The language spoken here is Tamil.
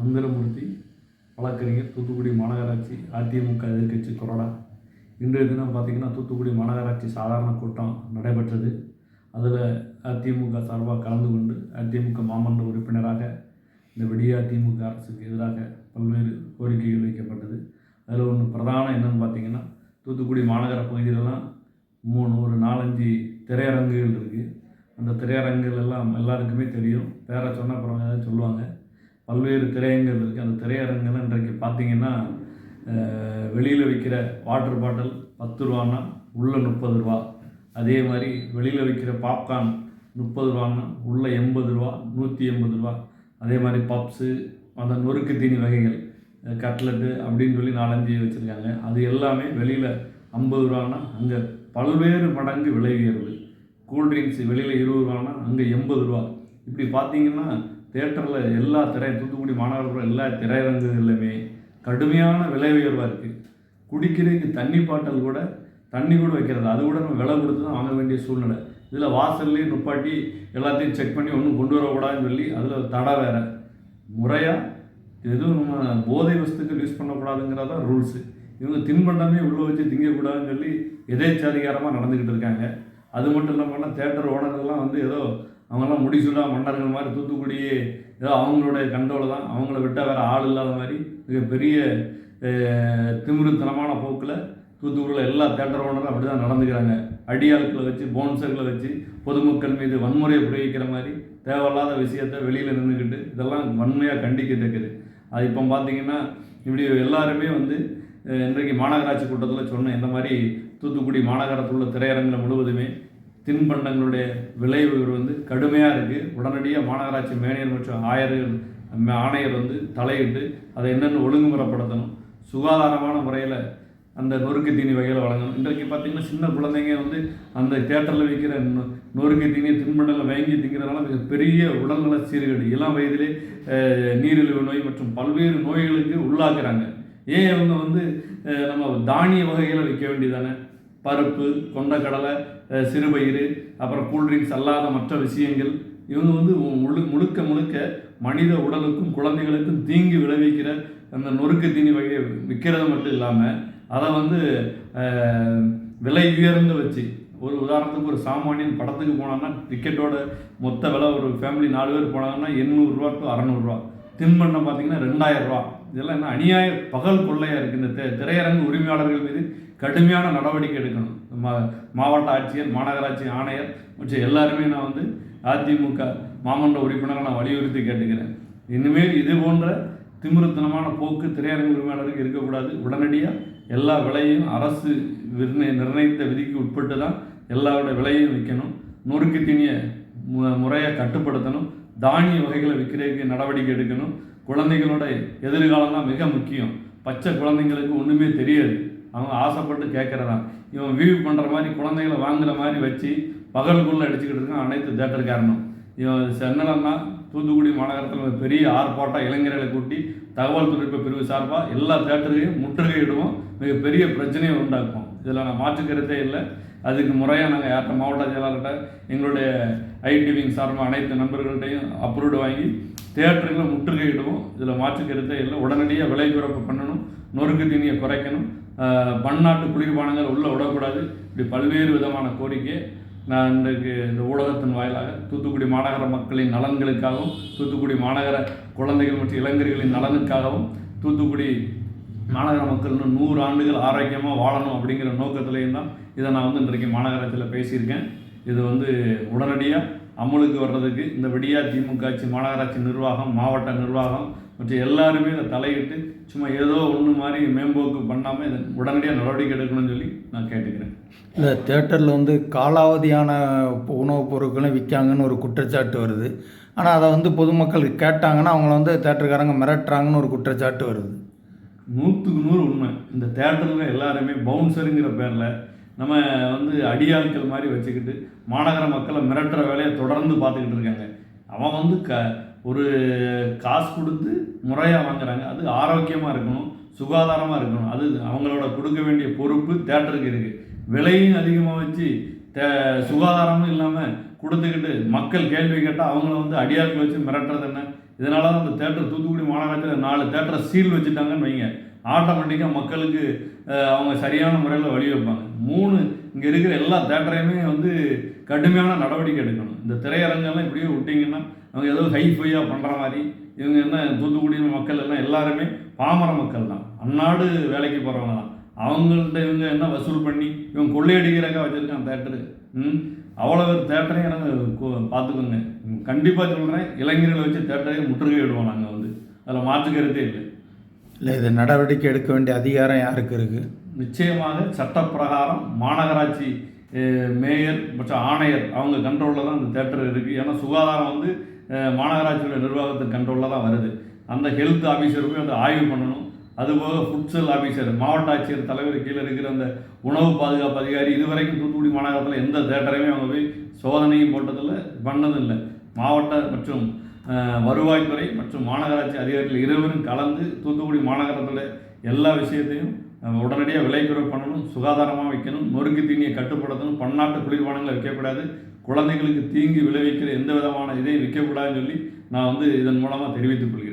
மந்திரமூர்த்தி வழக்கறிஞர் தூத்துக்குடி மாநகராட்சி அதிமுக எதிர்க்கட்சி கொறடா. இன்றைய தினம் பார்த்திங்கன்னா தூத்துக்குடி மாநகராட்சி சாதாரண கூட்டம் நடைபெற்றது. அதில் அதிமுக சார்பாக கலந்து கொண்டு அதிமுக மாமன்ற உறுப்பினராக இந்த விடிய அதிமுக அரசுக்கு எதிராக பல்வேறு கோரிக்கைகள் வைக்கப்பட்டது. அதில் ஒன்று பிரதானம் என்னென்னு பார்த்திங்கன்னா தூத்துக்குடி மாநகர பகுதியிலலாம் மூணு ஒரு நாலஞ்சு திரையரங்குகள் இருக்குது அந்த திரையரங்குகள் எல்லாம் எல்லாருக்குமே தெரியும். பேரை சொன்ன அப்புறம் ஏதாவது சொல்லுவாங்க. பல்வேறு திரையங்கள் இருக்குது அந்த திரையரங்கில் இன்றைக்கு பார்த்தீங்கன்னா வெளியில் விற்கிற வாட்டர் பாட்டில் பத்து ரூபான்னா உள்ளே முப்பது ரூபா. அதே மாதிரி வெளியில் விற்கிற பாப்கார்ன் முப்பது ரூபான்னா உள்ளே எண்பது ரூபா நூற்றி எண்பது ரூபா. அதே மாதிரி பப்ஸு அந்த நொறுக்கு தீனி வகைகள் கட்லெட்டு அப்படின்னு சொல்லி நாலஞ்சு வச்சுருக்காங்க. அது எல்லாமே வெளியில் ஐம்பது ரூபான்னா அங்கே பல்வேறு மடங்கு விலை உயர்வு. கூல்ட்ரிங்க்ஸ் வெளியில் இருபது ரூபான்னா அங்கே எண்பது ரூபா. இப்படி பார்த்தீங்கன்னா தேட்டரில் எல்லா திரை தூத்துக்குடி மாநகரத்தில் எல்லா திரையரங்குகள்லையுமே கடுமையான விலை உயர்வாக இருக்குது குடிக்கிறதுக்கு தண்ணி பாட்டல் கூட தண்ணி கூட வைக்கிறது அது கூட நம்ம விலை கொடுத்து தான் வாங்க வேண்டிய சூழ்நிலை. இதில் வாசல்லே நுப்பாட்டி எல்லாத்தையும் செக் பண்ணி ஒன்றும் கொண்டு வரக்கூடாதுன்னு சொல்லி அதில் தடை வேறு. முறையாக எதுவும் நம்ம போதை வஸ்துக்கள் யூஸ் பண்ணக்கூடாதுங்கிறதா ரூல்ஸு இவங்க தின்பண்டமே உள்ளே வச்சு திங்கக்கூடாதுன்னு சொல்லி எதேச்சாதிகாரமாக நடந்துக்கிட்டு இருக்காங்க. அது மட்டும் இல்லாமல் தேட்டர் ஓனர்கள்லாம் வந்து ஏதோ அவங்கெல்லாம் முடிச்சுடா மன்னர்கள் மாதிரி தூத்துக்குடி ஏதோ அவங்களுடைய கண்ட்ரோல் தான். அவங்கள விட்டால் வேறு ஆள் இல்லாத மாதிரி மிகப்பெரிய திமிருத்தனமான போக்கில் தூத்துக்குடியில் எல்லா தேட்டர் ஓனரும் அப்படி தான் நடந்துக்கிறாங்க. அடியாட்களை வச்சு போன்சர்களை வச்சு பொதுமக்கள் மீது வன்முறையை புரிவிக்கிற மாதிரி தேவையில்லாத விஷயத்த வெளியில் நின்றுக்கிட்டு இதெல்லாம் வன்மையாக கண்டிக்கத்தக்கது. அது இப்போ பார்த்தீங்கன்னா இப்படி எல்லாருமே வந்து இன்றைக்கு மாநகராட்சி கூட்டத்தில் சொன்னேன் இந்த மாதிரி தூத்துக்குடி மாநகரத்தில் உள்ள திரையரங்கில் முழுவதுமே தின்பண்டங்களுடைய விளைவுகள் வந்து கடுமையாக இருக்குது உடனடியாக மாநகராட்சி மேனியர் மற்றும் ஆயர்கள் ஆணையர் வந்து தலையிட்டு அதை என்னென்னு ஒழுங்குமுறைப்படுத்தணும். சுகாதாரமான முறையில் அந்த நொறுக்கு தீனி வகையில் வழங்கணும். இன்றைக்கு பார்த்திங்கன்னா சின்ன குழந்தைங்க வந்து அந்த தேட்டரில் வைக்கிற நொறுக்கு தீனி தின்பண்டங்களை வாங்கி திங்கிறதுனால மிக பெரிய உடல்நல சீர்கேடு. இளம் வயதிலே நீரிழிவு நோய் மற்றும் பல்வேறு நோய்களுக்கு உள்ளாக்குறாங்க. ஏன் இவங்க வந்து நம்ம தானிய வகைகளை வைக்க வேண்டியதானே? பருப்பு கொண்டக்கடலை சிறுபயிறு அப்புறம் கூல்ட்ரிங்க்ஸ் அல்லாத மற்ற விஷயங்கள். இவங்க வந்து முழு முழுக்க முழுக்க மனித உடலுக்கும் குழந்தைகளுக்கும் தீங்கு விளைவிக்கிற அந்த நொறுக்கு தீனி வகையை விற்கிறது மட்டும் இல்லாமல் அதை வந்து விலை உயர்ந்து வச்சு ஒரு உதாரணத்துக்கு ஒரு சாமானியன் படத்துக்கு போனான்னா டிக்கெட்டோட மொத்த விலை ஒரு ஃபேமிலி நாலு பேர் போனாங்கன்னா எண்ணூறுரூவா டு அறநூறுரூவா தின்பண்ணம் பார்த்தீங்கன்னா ரெண்டாயிரம் ரூபா. இதெல்லாம் என்ன அநியாய பகல் கொள்ளையாக இருக்குது இந்த திரையரங்கு உரிமையாளர்கள் மீது கடுமையான நடவடிக்கை எடுக்கணும். மா மாவட்ட ஆட்சியர் மாநகராட்சி ஆணையர் மற்றும் எல்லாருமே நான் வந்து அதிமுக மாமன்ற உறுப்பினரை நான் வலியுறுத்தி கேட்டுக்கிறேன். இனிமேல் இது போன்ற திமிருத்தனமான போக்கு திரையரங்கு உரிமையாளருக்கு இருக்கக்கூடாது. உடனடியாக எல்லா விலையும் அரசு நிர்ணயித்த விதிக்கு உட்பட்டு தான் எல்லாரோட விலையும் விற்கணும். நொறுக்கு திணிய முறையாக கட்டுப்படுத்தணும். தானிய வகைகளை விற்கிறதுக்கு நடவடிக்கை எடுக்கணும். குழந்தைகளோட எதிர்காலம் தான் மிக முக்கியம். பச்சை குழந்தைங்களுக்கு ஒன்றுமே தெரியாது. அவங்க ஆசைப்பட்டு கேட்குறதான் இவன் வியூ பண்ணுற மாதிரி குழந்தைகளை வாங்குற மாதிரி வச்சு பகலுக்குள்ளே அடிச்சுக்கிட்டு இருக்கான். அனைத்து தேட்டருக்காரனும். இவன் சென்னலன்னா தூத்துக்குடி மாநகரத்தில் பெரிய ஆர்ப்பாட்டம் இளைஞர்களை கூட்டி தகவல் தொழில்நுட்ப பிரிவு சார்பாக எல்லா தேட்டர்களையும் முற்றுகையிடுவோம். மிகப்பெரிய பிரச்சனையை உண்டாக்கும் இதில் நான் மாற்றுக்கிறதே இல்லை. அதுக்கு முறையாக நாங்கள் யார்கிட்ட மாவட்ட செயலாளர்கிட்ட எங்களுடைய ஐடி விங் சார்பாக அனைத்து நண்பர்கள்ட்டையும் அப்ரூவ்டு வாங்கி தியேட்டர்களை முற்றுகையிடுவோம். இதில் மாற்று கருத்தை இல்லை. உடனடியாக விலை குறைப்பு பண்ணணும். நொறுக்கு தீனியை குறைக்கணும். பன்னாட்டு குளிர்பானங்கள் உள்ளே விடக்கூடாது. இப்படி பல்வேறு விதமான கோரிக்கை நான் இன்றைக்கு இந்த ஊடகத்தின் வாயிலாக தூத்துக்குடி மாநகர மக்களின் நலன்களுக்காகவும் தூத்துக்குடி மாநகர குழந்தைகள் மற்றும் இளைஞர்களின் நலனுக்காகவும் தூத்துக்குடி மாநகர மக்கள் இன்னும் நூறு ஆண்டுகள் ஆரோக்கியமாக வாழணும் அப்படிங்கிற நோக்கத்துலேயும் தான் இதை நான் வந்து இன்றைக்கு மாநகரத்தில் பேசியிருக்கேன். இது வந்து உடனடியாக அமலுக்கு வர்றதுக்கு இந்த விடியா திமுக ஆட்சி மாநகராட்சி நிர்வாகம் மாவட்ட நிர்வாகம் மற்றும் எல்லாருமே இதை தலையிட்டு சும்மா ஏதோ ஒன்று மாதிரி மேம்போக்கு பண்ணாமல் இதை உடனடியாக நடவடிக்கை எடுக்கணும்னு சொல்லி நான் கேட்டுக்கிறேன். இல்லை தேட்டரில் வந்து காலாவதியான உணவுப் பொருட்களும் விற்காங்கன்னு ஒரு குற்றச்சாட்டு வருது. ஆனால் அதை வந்து பொதுமக்கள் கேட்டாங்கன்னா அவங்கள வந்து தேட்டருக்காரங்க மிரட்டுறாங்கன்னு ஒரு குற்றச்சாட்டு வருது. நூற்றுக்கு நூறு உண்மை. இந்த தேட்டரில் எல்லாருமே பவுன்சருங்கிற பேரில் நம்ம வந்து அடியாட்கள் மாதிரி வச்சுக்கிட்டு மாநகர மக்களை மிரட்டுற வேலையை தொடர்ந்து பார்த்துக்கிட்டு இருக்காங்க. அவன் வந்து க ஒரு காசு கொடுத்து முறையாக வாங்குறாங்க. அது ஆரோக்கியமாக இருக்கணும் சுகாதாரமாக இருக்கணும். அது அவங்களோட கொடுக்க வேண்டிய பொறுப்பு தேட்டருக்கு இருக்குது விலையும் அதிகமாக வச்சு தே சுகாதாரமும் இல்லாமல் கொடுத்துக்கிட்டு மக்கள் கேள்வி கேட்டால் அவங்கள வந்து அடியாட்கள் வச்சு மிரட்டுறது என்ன? இதனால தான் அந்த தேட்டர் தூத்துக்குடி மாநகரத்தில் நாலு தேட்டரை சீல் வச்சுட்டாங்கன்னு வைங்க. ஆட்டோமேட்டிக்காக மக்களுக்கு அவங்க சரியான முறையில் வழி வைப்பாங்க மூணு இங்கே இருக்கிற எல்லா தேட்டரையுமே வந்து கடுமையான நடவடிக்கை எடுக்கணும். இந்த திரையரங்கெல்லாம் இப்படியே விட்டிங்கன்னா அவங்க ஏதோ ஹைஃபையாக பண்ணுற மாதிரி இவங்க என்ன தூத்துக்குடி மக்கள் எல்லாம் எல்லாருமே பாமர மக்கள் தான். அந்நாடு வேலைக்கு போகிறவங்க தான். அவங்கள்ட்ட இவங்க என்ன வசூல் பண்ணி இவங்க கொள்ளையடிக்கிறக்கா வச்சுருக்கான் தேட்டரு. ம்? அவ்வளோ தேட்டரையும் எனக்கு பார்த்துக்கோங்க. கண்டிப்பாக சொல்கிறேன் இளைஞர்களை வச்சு தேட்டரையும் முற்றுகையிடுவோம் நாங்கள் வந்து. அதில் மாற்றுக்கிறதே இல்லை. இல்லை இது நடவடிக்கை எடுக்க வேண்டிய அதிகாரம் யாருக்கு இருக்குது நிச்சயமாக சட்டப்பிரகாரம் மாநகராட்சி மேயர் மற்றும் ஆணையர் அவங்க கண்ட்ரோலில் தான் இந்த தேட்டர் இருக்குது ஏன்னா சுகாதாரம் வந்து மாநகராட்சியோட நிர்வாகத்தின் கண்ட்ரோலில் தான் வருது. அந்த ஹெல்த் ஆஃபீஸர் போய் அதை ஆய்வு பண்ணணும். அதுபோக ஃபுட்சல் ஆஃபீஸர் மாவட்ட ஆட்சியர் தலைவர் கீழே இருக்கிற அந்த உணவு பாதுகாப்பு அதிகாரி இதுவரைக்கும் தூத்துக்குடி மாநகரத்தில் எந்த தேட்டரையுமே அவங்க போய் சோதனையும் போட்டதில்லை பண்ணதும் இல்லை மாவட்ட மற்றும் வருவாய்த்துறை மற்றும் மாநகராட்சி அதிகாரிகள் இருவரும் கலந்து தூத்துக்குடி மாநகரத்தோட எல்லா விஷயத்தையும் உடனடியாக விலை குறைவு பண்ணணும் சுகாதாரமாக வைக்கணும் நொறுக்கு தீனியை கட்டுப்படுத்தணும் பன்னாட்டு குளிர்பானங்களை வைக்கக்கூடாது குழந்தைகளுக்கு தீங்கு விளைவிக்கிற எந்த விதமான இதையும் விற்கக்கூடாதுன்னு சொல்லி நான் வந்து இதன் மூலமாக தெரிவித்துக் கொள்கிறேன்.